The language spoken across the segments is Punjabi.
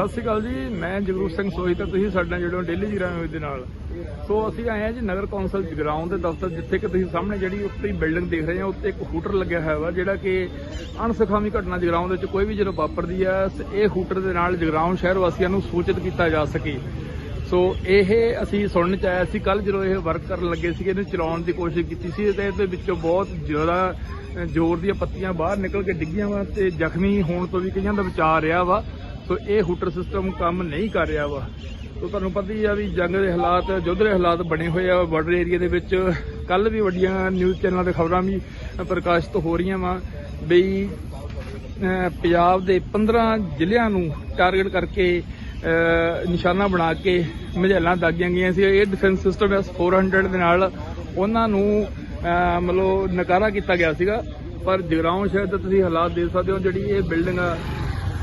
ਸਤਿ ਸ਼੍ਰੀ ਅਕਾਲ ਜੀ, ਮੈਂ ਜਗਰੂਪ ਸਿੰਘ ਸੋਹੀ ਤੇ ਤੁਸੀਂ ਸਾਡੇ ਨਾਲ ਜੁੜੋ ਡੇਲੀ ਜਗਰਾਉਂ ਦੇ ਨਾਲ। ਸੋ ਅਸੀਂ ਆਏ ਹਾਂ ਜੀ ਨਗਰ ਕੌਂਸਲ ਜਗਰਾਉਂ ਦੇ ਦਫ਼ਤਰ, ਜਿੱਥੇ ਕਿ ਤੁਸੀਂ ਸਾਹਮਣੇ ਜਿਹੜੀ ਉੱਤੇ ਬਿਲਡਿੰਗ ਦੇਖ ਰਹੇ ਹੋ, ਉੱਤੇ ਇੱਕ ਹੂਟਰ ਲੱਗਿਆ ਹੋਇਆ ਵਾ, ਜਿਹੜਾ ਕਿ ਅਣਸੁਖਾਵੀ ਘਟਨਾ ਜਗਰਾਉਂ ਦੇ ਵਿੱਚ ਕੋਈ ਵੀ ਜਦੋਂ ਵਾਪਰਦੀ ਹੈ ਇਹ ਹੂਟਰ ਦੇ ਨਾਲ ਜਗਰਾਉਂ ਸ਼ਹਿਰ ਵਾਸੀਆਂ ਨੂੰ ਸੂਚਿਤ ਕੀਤਾ ਜਾ ਸਕੇ। ਸੋ ਇਹ ਅਸੀਂ ਸੁਣਨ ਚ ਆਇਆ ਸੀ ਕੱਲ ਜਦੋਂ ਇਹ ਵਰਕ ਕਰਨ ਲੱਗੇ ਸੀਗੇ, ਇਹਨੂੰ ਚਲਾਉਣ ਦੀ ਕੋਸ਼ਿਸ਼ ਕੀਤੀ ਸੀ, ਤੇ ਇਹਦੇ ਵਿੱਚੋਂ ਬਹੁਤ ਜ਼ਿਆਦਾ ਜ਼ੋਰ ਦੀਆਂ ਪੱਤੀਆਂ ਬਾਹਰ ਨਿਕਲ ਕੇ ਡਿੱਗੀਆਂ ਵਾ, ਤੇ ਜ਼ਖਮੀ ਹੋਣ ਤੋਂ ਵੀ ਕਈਆਂ ਦਾ ਵਿਚਾਰ ਰਿਹਾ ਵਾ। ਸੋ ਇਹ ਹੂਟਰ ਸਿਸਟਮ ਕੰਮ ਨਹੀਂ ਕਰ ਰਿਹਾ ਵਾ। ਸੋ ਤੁਹਾਨੂੰ ਪਤਾ ਹੀ ਆ ਵੀ ਜੰਗ ਦੇ ਹਾਲਾਤ, ਯੁੱਧ ਦੇ ਹਾਲਾਤ ਬਣੇ ਹੋਏ ਆ ਬਾਰਡਰ ਏਰੀਆ ਦੇ ਵਿੱਚ। ਕੱਲ ਵੀ ਵੱਡੀਆਂ ਨਿਊਜ਼ ਚੈਨਲਾਂ ਤੇ ਖਬਰਾਂ ਵੀ ਪ੍ਰਕਾਸ਼ਿਤ ਹੋ ਰਹੀਆਂ ਵਾ ਬਈ ਪੰਜਾਬ ਦੇ 15 ਜ਼ਿਲ੍ਹਿਆਂ ਨੂੰ ਟਾਰਗੇਟ ਕਰਕੇ ਨਿਸ਼ਾਨਾ ਬਣਾ ਕੇ ਮਝੈਲਾਂ ਦਾਗੀਆਂ ਗਈਆਂ ਸੀ। ਇਹ ਡਿਫੈਂਸ ਸਿਸਟਮ ਐਸ 400 ਦੇ ਨਾਲ ਉਹਨਾਂ ਨੂੰ ਮਤਲਬ ਨਕਾਰਾ ਕੀਤਾ ਗਿਆ ਸੀਗਾ। ਪਰ ਜਗਰਾਉਂ ਸ਼ਹਿਰ ਦੇ ਤੁਸੀਂ ਹਾਲਾਤ ਦੇਖ ਸਕਦੇ ਹੋ, ਜਿਹੜੀ ਇਹ ਬਿਲਡਿੰਗ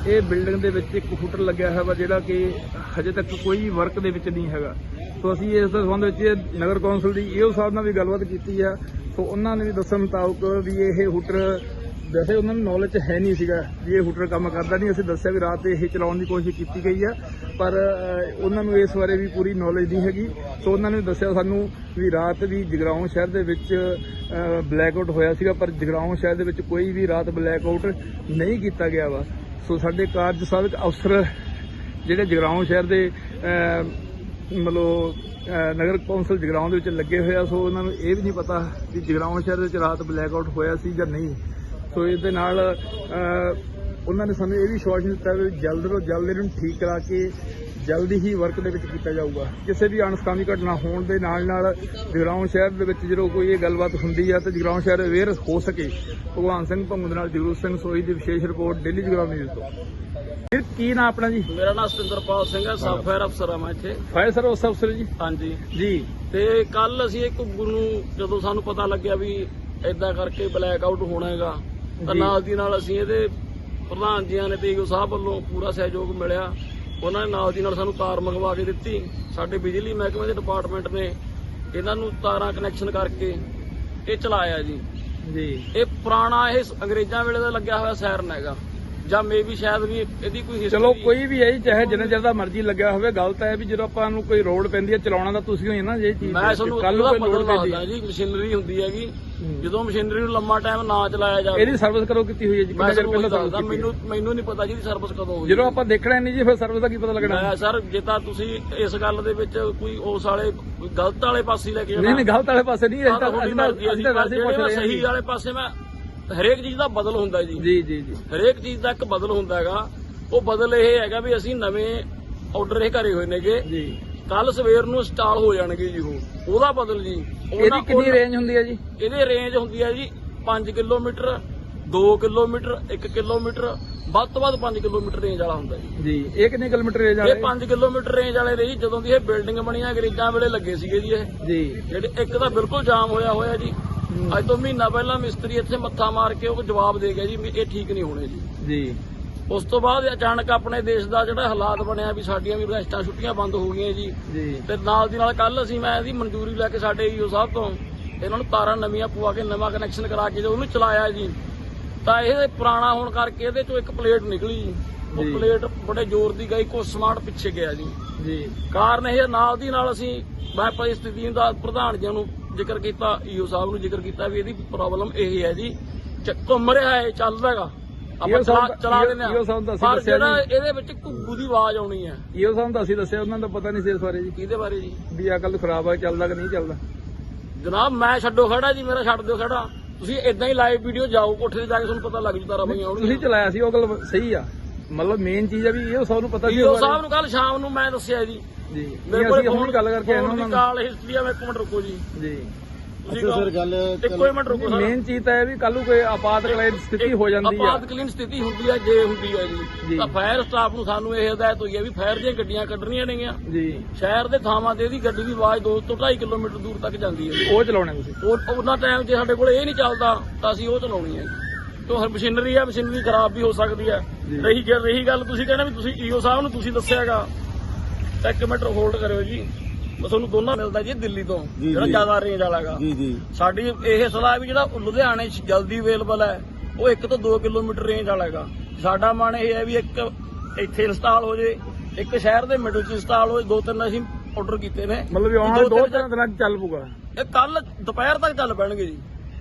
ਇਹ ਬਿਲਡਿੰਗ ਦੇ ਵਿੱਚ ਇੱਕ ਹੂਟਰ ਲੱਗਿਆ ਹੋਇਆ ਵਾ, ਜਿਹੜਾ ਕਿ ਹਜੇ ਤੱਕ ਕੋਈ ਵਰਕ ਦੇ ਵਿੱਚ ਨਹੀਂ ਹੈਗਾ। ਸੋ ਅਸੀਂ ਇਸ ਦੇ ਸੰਬੰਧ ਵਿੱਚ ਨਗਰ ਕੌਂਸਲ ਦੀ ਈਓ ਸਾਹਿਬ ਨਾਲ ਵੀ ਗੱਲਬਾਤ ਕੀਤੀ ਆ। ਸੋ ਉਹਨਾਂ ਨੇ ਵੀ ਦੱਸਣ ਮੁਤਾਬਕ ਵੀ ਇਹ ਹੂਟਰ ਵੈਸੇ ਉਹਨਾਂ ਨੂੰ ਨੌਲੇਜ ਹੈ ਨਹੀਂ ਸੀਗਾ ਵੀ ਇਹ ਹੂਟਰ ਕੰਮ ਕਰਦਾ ਨਹੀਂ। ਅਸੀਂ ਦੱਸਿਆ ਵੀ ਰਾਤ ਇਹ ਚਲਾਉਣ ਦੀ ਕੋਸ਼ਿਸ਼ ਕੀਤੀ ਗਈ ਆ, ਪਰ ਉਹਨਾਂ ਨੂੰ ਇਸ ਬਾਰੇ ਵੀ ਪੂਰੀ ਨੌਲੇਜ ਨਹੀਂ ਹੈਗੀ। ਸੋ ਉਹਨਾਂ ਨੇ ਦੱਸਿਆ ਸਾਨੂੰ ਵੀ ਰਾਤ ਵੀ ਜਗਰਾਉਂ ਸ਼ਹਿਰ ਦੇ ਵਿੱਚ ਬਲੈਕ ਆਊਟ ਹੋਇਆ ਸੀਗਾ, ਪਰ ਜਗਰਾਉਂ ਸ਼ਹਿਰ ਦੇ ਵਿੱਚ ਕੋਈ ਵੀ ਰਾਤ ਬਲੈਕ ਆਊਟ ਨਹੀਂ ਕੀਤਾ ਗਿਆ ਵਾ। ਸੋ ਸਾਡੇ ਕਾਰਜ ਸਾਧਕ ਅਫਸਰ ਜਿਹੜੇ ਜਗਰਾਉਂ ਸ਼ਹਿਰ ਦੇ ਮਤਲਬ ਨਗਰ ਕੌਂਸਲ ਜਗਰਾਉਂ ਦੇ ਵਿੱਚ ਲੱਗੇ ਹੋਏ ਆ, ਸੋ ਉਹਨਾਂ ਨੂੰ ਇਹ ਵੀ ਨਹੀਂ ਪਤਾ ਕਿ ਜਗਰਾਉਂ ਸ਼ਹਿਰ ਦੇ ਵਿੱਚ ਰਾਤ ਬਲੈਕ ਆਊਟ ਹੋਇਆ ਸੀ ਜਾਂ ਨਹੀਂ। ਸੋ ਇਸ ਦੇ ਨਾਲ ਉਹਨਾਂ ਨੇ ਸਾਨੂੰ ਇਹ ਵੀ ਸ਼ੋਰਟ ਦਿੱਤਾ ਵੀ ਜਲਦ ਤੋਂ ਜਲਦ ਇਹਨੂੰ ਠੀਕ ਕਰਾ ਕੇ ਜਲਦੀ ਹੀ ਵਰਕ ਦੇ ਵਿੱਚ ਕੀਤਾ ਜਾਊਗਾ। ਕਿਸੇ ਵੀ ਅਣਸਕਾਮੀ ਘਟਨਾ ਹੋਣ ਦੇ ਨਾਲ ਨਾਲ ਜਗਰਾਉਂ ਸ਼ਹਿਰ ਦੇ ਵਿੱਚ ਜਦੋਂ ਕੋਈ ਇਹ ਗੱਲਬਾਤ ਹੁੰਦੀ ਹੈ ਤਾਂ ਜਗਰਾਉਂ ਸ਼ਹਿਰ ਅਵੇਅਰ ਹੋ ਸਕੇ। ਭਗਵਾਨ ਸਿੰਘ ਭੰਗੂ ਦੇ ਨਾਲ ਜਗਰੂਪ ਸਿੰਘ ਸੋਈ ਦੀ ਵਿਸ਼ੇਸ਼ ਰਿਪੋਰਟ ਡੇਲੀ ਜਗਰਾਉਂ ਨਿਊਜ਼ ਤੋਂ। ਫਿਰ ਕੀ ਨਾਂ ਆਪਣਾ ਜੀ? ਮੇਰਾ ਨਾਮ ਸਤਿੰਦਰਪਾਲ ਸਿੰਘ ਹੈ ਸੌਫਟਵੇਅਰ ਅਫਸਰ ਆ ਮੈਂ ਇੱਥੇ। ਫਾਇਰ ਸਰਵਿਸ ਅਫਸਰ ਜੀ? ਹਾਂਜੀ। ਜੀ। ਤੇ ਕੱਲ ਅਸੀਂ ਘੁੱਗੂ ਨੂੰ ਜਦੋਂ ਸਾਨੂੰ ਪਤਾ ਲੱਗਿਆ ਵੀ ਏਦਾਂ ਕਰਕੇ ਬਲੈਕ ਆਊਟ ਹੋਣਾ ਹੈਗਾ ਤਾਂ। ਨਾਲ ਦੀ ਨਾਲ ਅਸੀਂ ਇਹਦੇ ਪ੍ਰਧਾਨ ਜੀਆਂ ਨੇ ਤੇ ਈਓ ਸਾਹਿਬ ਵੱਲੋਂ ਪੂਰਾ ਸਹਿਯੋਗ ਮਿਲਿਆ। ਉਹਨਾਂ ਨੇ ਨਾਲ ਦੀ ਨਾਲ ਸਾਨੂੰ ਤਾਰ ਮੰਗਵਾ ਕੇ ਦਿੱਤੀ। ਸਾਡੇ ਬਿਜਲੀ ਮਹਿਕਮੇ ਦੇ ਡਿਪਾਰਟਮੈਂਟ ਨੇ ਇਹਨਾਂ ਨੂੰ ਤਾਰਾਂ ਕਨੈਕਸ਼ਨ ਕਰਕੇ ਇਹ ਚਲਾਇਆ ਜੀ। ਜੀ। ਇਹ ਪੁਰਾਣਾ ਇਹ ਅੰਗਰੇਜ਼ਾਂ ਵੇਲੇ ਦਾ ਲੱਗਿਆ ਹੋਇਆ ਸਾਇਰਨ ਹੈਗਾ। ਜਾਂ ਮੇਬੀ ਸ਼ਾਇਦ ਵੀ ਇਹਦੀ ਕੋਈ history ਚਲੋ ਕੋਈ ਵੀ ਹੈ ਜੀ ਚਾਹੇ ਜਿੰਨੇ ਚਿਰ ਦਾ ਮਰਜ਼ੀ ਲੱਗਿਆ ਹੋਵੇ ਗੱਲ ਤਾਂ ਹੈ ਵੀ ਜਦੋਂ ਆਪਾਂ ਨੂੰ ਕੋਈ ਰੋਡ ਪੈਂਦੀ ਹੈ ਚਲਾਉਣਾ ਤਾਂ ਤੁਸੀਂ ਹੋਈ ਨਾ ਜੇ ਚੀਜ਼ ਮੈਂ ਤੁਹਾਨੂੰ ਕੱਲ ਕੋਈ ਲੋਡ ਪੈਂਦੀ ਜੀ ਮਸ਼ੀਨਰੀ ਹੁੰਦੀ ਹੈਗੀ। ਜਦੋਂ ਮਸ਼ੀਨਰੀ ਨੂੰ ਲੰਮਾ ਟਾਈਮ ਨਾ ਚਲਾਇਆ ਜਾਵੇ। ਇਹਦੀ ਸਰਵਿਸ ਕਰੋ ਕੀਤੀ ਹੋਈ ਹੈ ਜੀ? ਮੈਂ ਕਿੰਨਾ ਚਿਰ ਤੁਹਾਨੂੰ ਪਹਿਲਾਂ ਦੱਸਦਾ ਮੈਨੂੰ ਮੈਨੂੰ ਨਹੀਂ ਪਤਾ ਜੀ ਦੀ ਸਰਵਿਸ ਕਦੋਂ ਹੋਈ ਜਦੋਂ ਆਪਾਂ ਦੇਖਣਾ ਨਹੀਂ ਜੀ ਫਿਰ ਸਰਵਿਸ ਦਾ ਕੀ ਪਤਾ ਲੱਗਣਾ? ਮੈਂ ਸਰ ਜੇ ਤਾਂ ਤੁਸੀਂ ਇਸ ਗੱਲ ਦੇ ਵਿੱਚ ਕੋਈ ਉਸ ਵਾਲੇ ਗਲਤ ਵਾਲੇ ਪਾਸੇ ਲੈ ਕੇ ਨਹੀਂ ਨਹੀਂ ਗਲਤ ਵਾਲੇ ਪਾਸੇ ਨਹੀਂ ਅਸੀਂ ਤਾਂ ਅਸੀਂ ਸਹੀ। ਵਾਲੇ ਪਾਸੇ ਮੈਂ ਹਰੇਕ ਚੀਜ਼ ਦਾ ਬਦਲ ਹੁੰਦਾ ਜੀ। ਜੀ ਜੀ ਜੀ। ਹਰੇਕ ਚੀਜ਼ ਦਾ ਇੱਕ ਬਦਲ ਹੁੰਦਾ ਹੈਗਾ। ਉਹ ਬਦਲ ਇਹ ਹੈਗਾ ਵੀ ਅਸੀਂ ਨਵੇਂ ਆਰਡਰ ਇਹ ਕਰੇ ਹੋਏ ਨੇਗੇ। ਜੀ। ਕੱਲ ਸਵੇਰ ਨੂੰ ਇੰਸਟਾਲ ਹੋ ਜਾਣਗੇ ਜੀ ਉਹ। ਉਹਦਾ ਬਦਲ ਜੀ। ਇਹਦੀ ਕਿੰਨੀ ਰੇਂਜ ਹੁੰਦੀ ਹੈ ਜੀ? ਇਹਦੀ ਰੇਂਜ ਹੁੰਦੀ ਹੈ ਜੀ 5 ਕਿਲੋਮੀਟਰ 2 ਕਿਲੋਮੀਟਰ 1 ਕਿਲੋਮੀਟਰ। ਵੱਧ ਤੋਂ ਵੱਧ 5 ਕਿਲੋਮੀਟਰ ਰੇਂਜ ਵਾਲਾ ਹੁੰਦਾ ਜੀ। ਜੀ। ਇਹ ਕਿੰਨੇ ਕਿਲੋਮੀਟਰ ਰੇਂਜ ਇਹ ਵਾਲੇ 5 ਕਿਲੋਮੀਟਰ ਰੇਂਜ ਵਾਲੇ ਜੀ। ਜਦੋਂ ਦੀ ਇਹ ਬਿਲਡਿੰਗ ਬਣੀਆਂ ਅੰਗਰੇਜ਼ਾਂ ਵੇਲੇ ਲੱਗੇ ਸੀਗੇ ਜੀ ਇਹ। ਜੀ। ਜਿਹੜੇ ਇੱਕ ਤਾਂ ਬਿਲਕੁਲ ਜਾਮ ਹੋਇਆ ਹੋਇਆ ਜੀ। ਅੱਜ ਤੋਂ ਮਹੀਨਾ ਪਹਿਲਾਂ ਮਿਸਤਰੀ ਇੱਥੇ ਮੱਥਾ ਮਾਰ ਕੇ ਉਹ ਜਵਾਬ ਦੇ ਗਿਆ ਜੀ ਵੀ ਇਹ ਠੀਕ ਨਹੀਂ ਹੋਣੇ ਜੀ। ਜੀ। ਉਸ ਤੋਂ ਬਾਅਦ ਅਚਾਨਕ ਆਪਣੇ ਦੇਸ਼ ਦਾ ਜਿਹੜਾ ਹਾਲਾਤ ਬਣਿਆ ਵੀ ਸਾਡੀਆਂ ਵੀ ਰੈਸਟਾਂ ਛੁੱਟੀਆਂ ਬੰਦ ਹੋ ਗਈਆਂ ਜੀ। ਤੇ ਨਾਲ ਦੀ ਨਾਲ ਕੱਲ ਅਸੀਂ ਮੈਂ ਇਹਦੀ ਮਨਜ਼ੂਰੀ ਲੈ ਕੇ ਸਾਡੇ ਈਓ ਸਾਹਿਬ ਤੋਂ ਇਹਨਾਂ ਨੂੰ ਤਾਰਾਂ ਨਵੀਆਂ ਪਵਾ ਕੇ ਨਵਾਂ ਕਨੈਕਸ਼ਨ ਕਰਾ ਕੇ ਜਦੋਂ ਉਹਨੂੰ ਚਲਾਇਆ ਜੀ ਤਾਂ ਇਹ ਪੁਰਾਣਾ ਹੋਣ ਕਰਕੇ ਇਹਦੇ ਚੋਂ ਇੱਕ ਪਲੇਟ ਨਿਕਲੀ ਜੀ। ਉਹ। ਪਲੇਟ ਬੜੇ ਜ਼ੋਰ ਦੀ ਗਈ ਕੁਛ ਸਮਾਰਟ ਪਿੱਛੇ ਗਿਆ ਜੀ। ਜੀ। ਕਾਰਨ ਇਹ ਨਾਲ ਦੀ ਨਾਲ ਅਸੀਂ ਮੈਂ ਪਰਿਸਥਿਤੀ ਦਾ ਪ੍ਰਧਾਨ ਜੀ ਨੂੰ ਜ਼ਿਕਰ ਕੀਤਾ ਈਓ ਸਾਹਿਬ ਨੂੰ ਜ਼ਿਕਰ ਕੀਤਾ ਵੀ ਇਹਦੀ ਪ੍ਰੋਬਲਮ ਇਹ ਹੈ ਜੀ ਘੁੰਮ ਰਿਹਾ ਹੈ ਚੱਲਦਾ ਹੈਗਾ ਆਪਾਂ ਚਲਾ ਸਾਹਿਬ- ਚਲਾ ਦਿੰਦੇ ਸਾਹਿਬ ਦਾ ਅਸੀਂ ਪਰ ਜਿਹੜਾ। ਇਹਦੇ ਵਿੱਚ ਘੁੱਗੂ ਦੀ ਆਵਾਜ਼ ਆਉਣੀ ਹੈ। ਇਹੋ ਸਾਨੂੰ ਤਾਂ ਅਸੀਂ ਦੱਸਿਆ ਉਹਨਾਂ ਦਾ ਪਤਾ ਨਹੀਂ ਸੀ ਇਸ ਬਾਰੇ ਜੀ। ਇਹਦੇ ਬਾਰੇ ਜੀ? ਵੀ ਆ ਕੱਲ ਖਰਾਬ ਆ ਚੱਲਦਾ ਕਿ ਨਹੀਂ ਚੱਲਦਾ? ਜਨਾਬ ਮੈਂ ਛੱਡੋ ਖੜਾ ਜੀ ਮੇਰਾ ਛੱਡ ਦਿਓ ਖੜਾ। ਤੁਸੀਂ ਇਦਾਂ ਹੀ ਲਾਈਵ ਵੀਡੀਓ ਜਾਓ ਕੋਠੇ ਤੇ ਜਾ ਕੇ ਤੁਹਾਨੂੰ ਪਤਾ ਲੱਗ ਜੂ ਤਾਰਾ ਬਈਆਂ ਤੁਸੀਂ ਆਉਣਗੀਆਂ ਚਲਾਇਆ ਸੀ ਉਹ ਗੱਲ ਸਹੀ ਆ। ਮਤਲਬ ਮੇਨ ਚੀਜ਼ ਆ ਵੀ ਇਹ ਸਭ ਨੂੰ ਪਤਾ ਈਓ। ਸਾਹਿਬ ਨੂੰ ਕੱਲ ਸ਼ਾਮ ਨੂੰ ਮੈਂ ਦੱਸਿਆ ਜੀ। ਜੀ। ਮੇਰੇ ਕੋਲ ਹੁਣ ਗੱਲ ਕਰਕੇ ਫੋਨ ਉਹਨਾਂ ਦੀ ਨਾਲ ਕਾਲ ਹਿਸਟਰੀ ਆ ਮੈਂ ਇੱਕ ਮਿੰਟ ਰੁਕੋ ਜੀ। ਜੀ। ਤੁਸੀਂ ਸਰ ਗੱਲ ਇੱਕੋ ਹੀ ਮਿੰਟ ਰੁਕੋ ਸਰ। ਮੇਨ ਚੀਜ਼ ਤਾਂ ਇਹ ਵੀ ਕੱਲ ਨੂੰ ਕੋਈ ਆਪਾਤਕਾਲੀਨ ਸਥਿਤੀ ਹੋ ਜਾਂਦੀ ਆ। ਆਪਾਤਕਾਲੀਨ ਸਥਿਤੀ ਹੁੰਦੀ ਹੈ ਜੇ ਹੁੰਦੀ ਹੈ ਜੀ। ਜੀ। ਤਾਂ ਫਾਇਰ ਸਟਾਫ ਨੂੰ ਸਾਨੂੰ ਇਹ ਹਦਾਇਤ ਹੋਈ ਹੈ ਵੀ ਫਾਇਰ ਦੀਆਂ ਗੱਡੀਆਂ ਕੱਢਣੀਆਂ ਨੇਗੀਆਂ। ਜੀ। ਸ਼ਹਿਰ ਦੇ ਥਾਵਾਂ ਤੇ ਇਹਦੀ ਗੱਡੀ ਦੀ ਆਵਾਜ਼ 2 ਤੋਂ 2.5 ਕਿਲੋਮੀਟਰ ਦੂਰ ਤੱਕ ਜਾਂਦੀ ਹੈ ਉਹ ਚਲਾਉਣੇ ਤੁਸੀਂ। ਉਹ ਉਹਨਾਂ ਟਾਈਮ ਜੇ ਸਾਡੇ ਕੋਲ ਇਹ ਨਹੀਂ ਚੱਲਦਾ ਤਾਂ ਅਸੀਂ ਉਹ ਚਲਾਉਣੀ ਹੈ ਤੋਂ ਹਰ ਮਸ਼ੀਨਰੀ ਆ ਮਸ਼ੀਨਰੀ ਖਰਾਬ ਵੀ ਹੋ ਸਕਦੀ ਹੈ ਜੀ। ਰਹੀ ਗੱਲ ਰਹੀ ਗੱਲ ਤੁਸੀਂ ਕਹਿੰਦੇ ਵੀ ਤੁਸੀਂ ਈਓ ਸਾਹਿਬ ਨੂੰ ਤੁਸੀਂ ਦੱਸਿਆਗਾ। ਇੱਕ ਮਿੰਟ ਹੋਲਡ ਕਰਿਓ ਜੀ। ਮੈਂ ਤੁਹਾਨੂੰ ਦੋਨਾਂ ਮਿਲਦਾ ਜੀ ਦਿੱਲੀ ਤੋਂ ਜਿਹੜਾ ਜ਼ਿਆਦਾ ਰੇਂਜ ਵਾਲਾਗਾ ਜੀ ਜੀ। ਸਾਡੀ ਇਹ ਸਲਾਹ ਵੀ ਜਿਹੜਾ ਲੁਧਿਆਣੇ ਜਲਦੀ ਅਵੇਲੇਬਲ ਹੈ ਉਹ 1 ਤੋਂ 2 ਕਿਲੋਮੀਟਰ ਰੇਂਜ ਵਾਲਾ ਹੈਗਾ। ਸਾਡਾ ਮਨ ਇਹ ਹੈ ਵੀ ਇੱਕ ਇੱਥੇ ਇੰਸਟਾਲ ਹੋ ਜੇ ਇੱਕ ਸ਼ਹਿਰ ਦੇ ਮਿਡਲ 'ਚ ਇੰਸਟਾਲ ਹੋ ਜੇ ਦੋ ਤਿੰਨ ਅਸੀਂ ਆਰਡਰ ਕੀਤੇ ਨੇ। ਮਤਲਬ ਵੀ ਆਉਣ ਵਾਲੇ ਦੋ ਤਿੰਨ ਦਿਨਾਂ 'ਚ ਚੱਲ ਪੂਗਾ ਇਹ ਕੱਲ ਦੁਪਹਿਰ ਤੱਕ ਚੱਲ ਪੈਣਗੇ ਜੀ।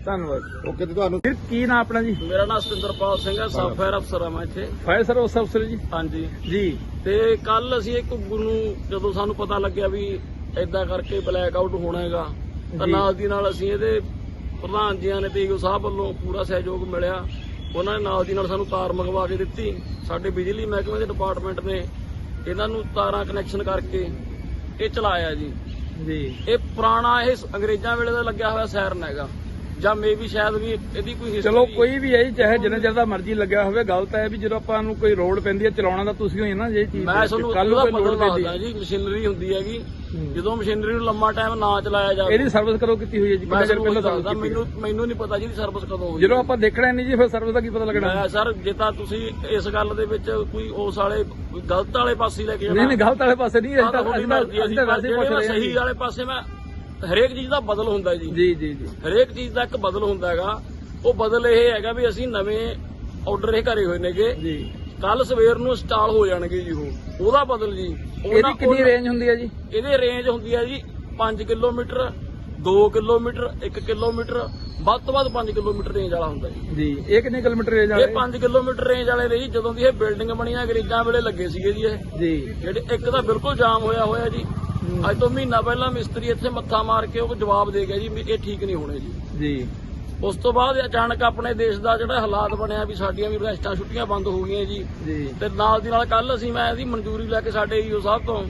ਧੰਨਵਾਦ। ਓਕੇ ਤੇ ਤੁਹਾਨੂੰ ਫਿਰ ਕੀ ਨਾਮ ਆਪਣਾ ਜੀ? ਮੇਰਾ ਨਾਮ ਸਤਿੰਦਰਪਾਲ ਸਿੰਘ ਹੈ ਸਬ ਫਾਇਰ ਅਫਸਰ ਹਾਂ ਮੈਂ ਇੱਥੇ। ਫਾਇਰ ਸਰਵਿਸ ਅਫਸਰ ਜੀ? ਹਾਂਜੀ। ਜੀ। ਤੇ ਕੱਲ ਅਸੀਂ ਇੱਕ ਨੂੰ ਜਦੋਂ ਸਾਨੂੰ ਪਤਾ ਲੱਗਿਆ ਵੀ ਐਦਾਂ ਕਰਕੇ ਬਲੈਕ ਆਊਟ ਹੋਣਾ ਹੈਗਾ ਤਾਂ। ਨਾਲ ਦੀ ਨਾਲ ਅਸੀਂ ਇਹਦੇ ਪ੍ਰਧਾਨ ਜੀਆਂ ਨੇ ਪੀਓ ਸਾਹਿਬ ਵੱਲੋਂ ਪੂਰਾ ਸਹਿਯੋਗ ਮਿਲਿਆ। ਉਹਨਾਂ ਨੇ ਨਾਲ ਦੀ ਨਾਲ ਸਾਨੂੰ ਕਾਰ ਮੰਗਵਾ ਕੇ ਦਿੱਤੀ। ਸਾਡੇ ਬਿਜਲੀ ਮਹਿਕਮੇ ਦੇ ਡਿਪਾਰਟਮੈਂਟ ਨੇ ਇਹਨਾਂ ਨੂੰ ਤਾਰਾਂ ਕਨੈਕਸ਼ਨ ਕਰਕੇ ਇਹ ਚਲਾਇਆ ਜੀ। ਜੀ। ਇਹ ਪੁਰਾਣਾ ਇਹ ਅੰਗਰੇਜ਼ਾਂ ਵੇਲੇ ਦਾ ਲੱਗਿਆ ਹੋਇਆ ਸਾਇਰਨ ਹੈਗਾ। ਜਾਂ ਮੇਬੀ ਸ਼ਾਇਦ ਵੀ ਇਹਦੀ ਕੋਈ ਹਿਸਟਰੀ ਚਲੋ ਕੋਈ ਵੀ ਹੈ ਜੀ, ਚਾਹੇ ਜਿੰਨਾ ਚਿਰ ਦਾ ਮਰਜ਼ੀ ਲੱਗਿਆ ਹੋਵੇ ਗਲਤ ਹੈ ਵੀ ਜਦੋਂ ਆਪਾਂ ਨੂੰ ਕੋਈ ਰੋਡ ਪੈਂਦੀ ਹੈ ਚਲਾਉਣਾ ਤਾਂ ਤੁਸੀਂ ਹੋਈ ਨਾ ਇਹ ਚੀਜ਼ ਮੈਂ ਤੁਹਾਨੂੰ ਕੱਲ ਨੂੰ ਕੋਈ ਲੋਡ ਪੈਂਦੀ ਹੈ। ਜੀ ਮਸ਼ੀਨਰੀ ਹੁੰਦੀ ਹੈਗੀ। ਹੂੰ। ਜਦੋਂ ਮਸ਼ੀਨਰੀ ਨੂੰ ਲੰਮਾ ਟਾਈਮ ਨਾ ਚਲਾਇਆ ਜਾਵੇ। ਇਹਦੀ ਸਰਵਿਸ ਕਰੋ ਕੀਤੀ ਹੋਈ ਹੈ ਜੀ? ਮੈਂ ਕਿੰਨੇ ਚਿਰ ਤੁਹਾਨੂੰ ਪਹਿਲਾਂ ਦੱਸਦਾ ਸਰਵਿਸ ਮੈਨੂੰ ਮੈਨੂੰ ਨਹੀਂ ਪਤਾ ਜੀ ਸਰਵਿਸ ਕਦੋਂ ਹੋਈ। ਜਦੋਂ ਆਪਾਂ ਦੇਖਣਾ ਨਹੀਂ ਜੀ ਫਿਰ ਸਰਵਿਸ ਦਾ ਕੀ ਪਤਾ ਲੱਗਣਾ? ਮੈਂ ਸਰ ਜੇ ਤਾਂ ਤੁਸੀਂ ਇਸ ਗੱਲ ਦੇ ਵਿੱਚ ਕੋਈ ਉਸ ਵਾਲੇ ਗਲਤ ਵਾਲੇ ਪਾਸੇ ਹੀ ਲੈ ਕੇ ਨਹੀਂ ਨਹੀਂ ਗਲਤ ਵਾਲੇ ਪਾਸੇ ਨਹੀਂ ਅਸੀਂ ਤਾਂ ਅਸੀਂ ਤਾਂ- ਮਰਜ਼ੀ ਹੈ ਅਸੀਂ ਜੀ, ਤਾਂ ਪਰ ਵੈਸੇ ਹੀ ਪੁੱਛ ਜਿਹੜੇ ਰਹੇ ਹਾਂ ਸਹੀ ਜੀ। ਵਾਲੇ ਪਾਸੇ ਮੈਂ ਹਰੇਕ ਚੀਜ਼ ਦਾ ਬਦਲ ਹੁੰਦਾ ਜੀ। ਜੀ ਜੀ ਜੀ। ਹਰੇਕ ਚੀਜ਼ ਦਾ ਇੱਕ ਬਦਲ ਹੁੰਦਾ ਹੈਗਾ। ਉਹ ਬਦਲ ਇਹ ਹੈਗਾ ਵੀ ਅਸੀਂ ਨਵੇਂ ਆਰਡਰ ਇਹ ਕਰੇ ਹੋਏ ਨੇਗੇ। ਜੀ। ਕੱਲ ਸਵੇਰ ਨੂੰ ਇੰਸਟਾਲ ਹੋ ਜਾਣਗੇ ਜੀ ਉਹ। ਉਹਦਾ ਬਦਲ ਜੀ। ਇਹਦੀ ਕਿੰਨੀ ਰੇਂਜ ਹੁੰਦੀ ਹੈ ਜੀ? ਇਹਦੇ ਰੇਂਜ ਹੁੰਦੀ ਹੈ ਜੀ 5 ਕਿਲੋਮੀਟਰ 2 ਕਿਲੋਮੀਟਰ 1 ਕਿਲੋਮੀਟਰ। ਵੱਧ ਤੋਂ ਵੱਧ 5 ਕਿਲੋਮੀਟਰ ਰੇਂਜ ਵਾਲਾ ਹੁੰਦਾ ਜੀ। ਜੀ। ਇਹ ਕਿੰਨੇ ਕਿਲੋਮੀਟਰ ਰੇਂਜ ਇਹ ਵਾਲੇ 5 ਕਿਲੋਮੀਟਰ ਰੇਂਜ ਵਾਲੇ ਨੇ ਜੀ। ਜਦੋਂ ਦੀ ਇਹ ਬਿਲਡਿੰਗ ਬਣੀਆਂ ਅੰਗਰੇਜ਼ਾਂ ਵੇਲੇ ਲੱਗੇ ਸੀਗੇ ਜੀ ਇਹ। ਜੀ। ਜਿਹੜੇ ਇੱਕ ਤਾਂ ਬਿਲਕੁਲ ਜਾਮ ਹੋਇਆ ਹੋਇਆ ਜੀ। ਅੱਜ ਤੋਂ ਮਹੀਨਾ ਪਹਿਲਾਂ ਮਿਸਤਰੀ ਇੱਥੇ ਮੱਥਾ ਮਾਰ ਕੇ ਉਹ ਜਵਾਬ ਦੇ ਗਿਆ ਜੀ ਵੀ ਇਹ ਠੀਕ ਨਹੀਂ ਹੋਣੇ ਜੀ। ਜੀ। ਉਸ ਤੋਂ ਬਾਅਦ ਅਚਾਨਕ ਆਪਣੇ ਦੇਸ਼ ਦਾ ਜਿਹੜਾ ਹਾਲਾਤ ਬਣਿਆ ਵੀ ਸਾਡੀਆਂ ਵੀ ਰੈਸਟਾਂ ਛੁੱਟੀਆਂ ਬੰਦ ਹੋ ਗਈਆਂ ਜੀ। ਜੀ। ਤੇ ਨਾਲ ਦੀ ਨਾਲ ਕੱਲ ਅਸੀਂ ਮੈਂ ਇਹਦੀ ਮਨਜ਼ੂਰੀ ਲੈ ਕੇ ਸਾਡੇ ਈਓ ਸਾਹਿਬ ਤੋਂ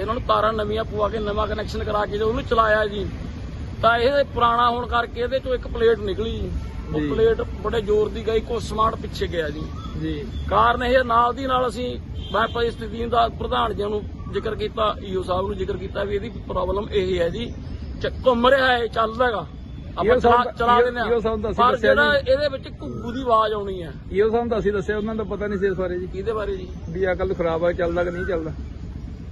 ਇਹਨਾਂ ਨੂੰ ਤਾਰਾਂ ਨਵੀਆਂ ਪਵਾ ਕੇ ਨਵਾਂ ਕਨੈਕਸ਼ਨ ਕਰਾ ਕੇ ਜਦੋਂ ਉਹਨੂੰ ਚਲਾਇਆ ਜੀ। ਤਾਂ ਇਹ ਪੁਰਾਣਾ ਹੋਣ ਕਰਕੇ ਇਹਦੇ ਚੋਂ ਇੱਕ ਪਲੇਟ ਨਿਕਲੀ ਉਹ ਪਲੇਟ ਬੜੇ ਜ਼ੋਰ ਦੀ ਗਈ ਕੋ ਸਮਾਨ ਪਿੱਛੇ ਗਿਆ ਜੀ। ਜੀ। ਕਾਰਨ ਇਹ ਨਾਲ ਦੀ ਨਾਲ ਅਸੀਂ ਮੈਂ ਪਰਿਸਥਿਤੀ ਦਾ ਪ੍ਰਧਾਨ ਜੀ ਨੂੰ ਜ਼ਿਕਰ ਕੀਤਾ ਈਓ ਸਾਹਿਬ ਨੂੰ ਜ਼ਿਕਰ ਕੀਤਾ ਵੀ ਇਹਦੀ ਪ੍ਰੋਬਲਮ ਇਹ ਹੈ ਜੀ ਘੁੰਮ ਰਿਹਾ ਹੈ ਚੱਲਦਾਗਾ ਆਪਾਂ ਚਲਾ ਦਿੰਦੇ ਆ ਪਰ ਜਿਹੜਾ ਇਹਦੇ ਵਿੱਚ ਘੁੱਗੂ ਦੀ ਆਵਾਜ਼ ਆਉਣੀ ਹੈ। ਪਤਾ ਨਹੀਂ ਸੀ ਇਸ ਬਾਰੇ ਕਿਹਦੇ ਬਾਰੇ ਜੀ? ਵੀ ਅਕਲ ਖਰਾਬ ਆ ਚੱਲਦਾ?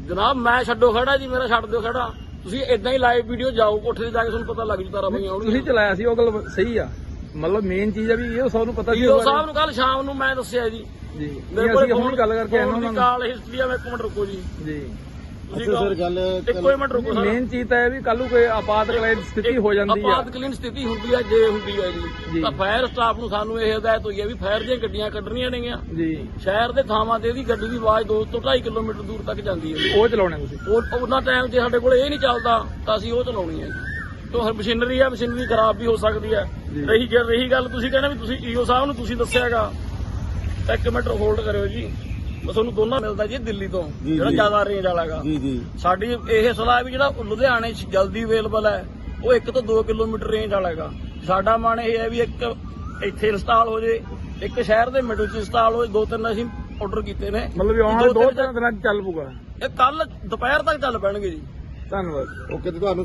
ਜਨਾਬ ਮੈਂ ਛੱਡੋ ਖੜਾ ਜੀ ਮੇਰਾ ਛੱਡ ਦਿਓ ਖੜਾ। ਤੁਸੀਂ ਇਦਾਂ ਹੀ ਲਾਈਵ ਵੀਡੀਓ ਜਾਓ ਕੋਠੇ ਤੇ ਜਾ ਕੇ ਤੁਹਾਨੂੰ ਪਤਾ ਲੱਗ ਜੂ ਤਾਰਾ ਬਈਆਂ ਤੁਸੀਂ ਆਉਣਗੀਆਂ ਚਲਾਇਆ ਸੀ ਉਹ ਗੱਲ ਸਹੀ ਆ। ਮਤਲਬ ਮੇਨ ਚੀਜ਼ ਆ ਵੀ ਇਹ ਸਾਨੂੰ ਪਤਾ ਸੀ ਈਓ ਸਾਹਿਬ ਨੂੰ ਕੱਲ ਸ਼ਾਮ ਨੂੰ ਮੈਂ ਦੱਸਿਆ ਜੀ। ਜੀ। ਮੇਰੇ ਕੋਲ ਅਸੀਂ ਹੁਣ ਗੱਲ ਕਰਕੇ ਆਏ ਉਹਨਾਂ ਕਾਲ ਹਿਸਟਰੀ ਆ ਮੈਂ ਇੱਕ ਮਿੰਟ ਰੁਕੋ ਜੀ। ਜੀ। ਤੁਸੀਂ ਅੱਛਾ ਸਰ ਗੱਲ ਇੱਕੋ ਹੀ ਮਿੰਟ ਰੁਕੋ ਸਰ। ਮੇਨ ਚੀਜ਼ ਤਾਂ ਇਹ ਵੀ ਕੱਲ ਨੂੰ ਕੋਈ ਆਪਾਤਕਾਲੀਨ ਸਥਿਤੀ ਹੋ ਜਾਂਦੀ ਆ। ਆਪਾਤਕਾਲੀਨ ਸਥਿਤੀ ਹੁੰਦੀ ਹੈ ਜੇ ਹੁੰਦੀ ਹੈ ਜੀ। ਜੀ। ਤਾਂ ਫਾਇਰ ਸਟਾਫ ਨੂੰ ਸਾਨੂੰ ਇਹ ਹਦਾਇਤ ਹੋਈ ਹੈ ਵੀ ਫਾਇਰ ਦੀਆਂ ਗੱਡੀਆਂ ਕੱਢਣੀਆਂ ਨੇਗੀਆਂ। ਜੀ। ਸ਼ਹਿਰ ਦੇ ਥਾਵਾਂ ਤੇ ਇਹਦੀ ਗੱਡੀ ਦੀ ਆਵਾਜ਼ 2 ਤੋਂ 2.5 ਕਿਲੋਮੀਟਰ ਦੂਰ ਤੱਕ ਜਾਂਦੀ ਹੈ ਉਹ ਚਲਾਉਣੇ ਤੁਸੀਂ। ਉਹ ਉਹਨਾਂ ਟਾਈਮ ਜੇ ਸਾਡੇ ਕੋਲ ਇਹ ਨਹੀਂ ਚੱਲਦਾ ਤਾਂ ਅਸੀਂ ਉਹ ਚਲਾਉਣੀ ਹੈ ਜੀ। ਤੋਂ ਹਰ ਮਸ਼ੀਨਰੀ ਆ ਮਸ਼ੀਨਰੀ ਖਰਾਬ ਵੀ ਹੋ ਸਕਦੀ ਹੈ। ਰਹੀ ਜੇ ਰਹੀ ਗੱਲ ਤੁਸੀਂ ਕਹਿੰਦੇ ਵੀ ਤੁਸੀਂ ਈਓ ਸਾਹਿਬ ਨੂੰ ਤੁਸੀਂ ਦੱਸਿਆਗਾ। ਇੱਕ ਮਿੰਟ ਹੋਲਡ ਕਰਿਓ ਜੀ। ਮੈਂ ਤੁਹਾਨੂੰ ਦੋਨਾਂ ਮਿਲਦਾ ਜੀ ਦਿੱਲੀ ਤੋਂ ਜੀ, ਜਿਹੜਾ ਜੀ। ਜ਼ਿਆਦਾ ਰੇਂਜ ਵਾਲਾਗਾ ਜੀ ਜੀ। ਸਾਡੀ ਇਹ ਸਲਾਹ ਹੈ ਵੀ ਜਿਹੜਾ ਲੁਧਿਆਣੇ 'ਚ ਜਲਦੀ ਅਵੇਲੇਬਲ ਹੈ ਉਹ 1 ਤੋਂ 2 ਕਿਲੋਮੀਟਰ ਰੇਂਜ ਵਾਲਾ ਹੈਗਾ। ਸਾਡਾ ਮਨ ਇਹ ਹੈ ਵੀ ਇੱਕ ਇੱਥੇ ਇੰਸਟਾਲ ਹੋ ਜੇ ਇੱਕ ਸ਼ਹਿਰ ਦੇ ਮਿਡਲ 'ਚ ਇੰਸਟਾਲ ਹੋ ਜੇ ਦੋ ਤਿੰਨ ਅਸੀਂ ਆਰਡਰ ਕੀਤੇ ਨੇ। ਮਤਲਬ ਵੀ ਆਉਣ ਵਾਲੇ ਦੋ ਦੋ ਤਿੰਨ ਤਿੰਨ ਦਿਨਾਂ 'ਚ ਚੱਲ ਪੂਗਾ ਇਹ ਕੱਲ ਦੁਪਹਿਰ ਤੱਕ ਚੱਲ ਪੈਣਗੇ ਜੀ। ਧੰਨਵਾਦ। ਓਕੇ ਤੇ ਤੁਹਾਨੂੰ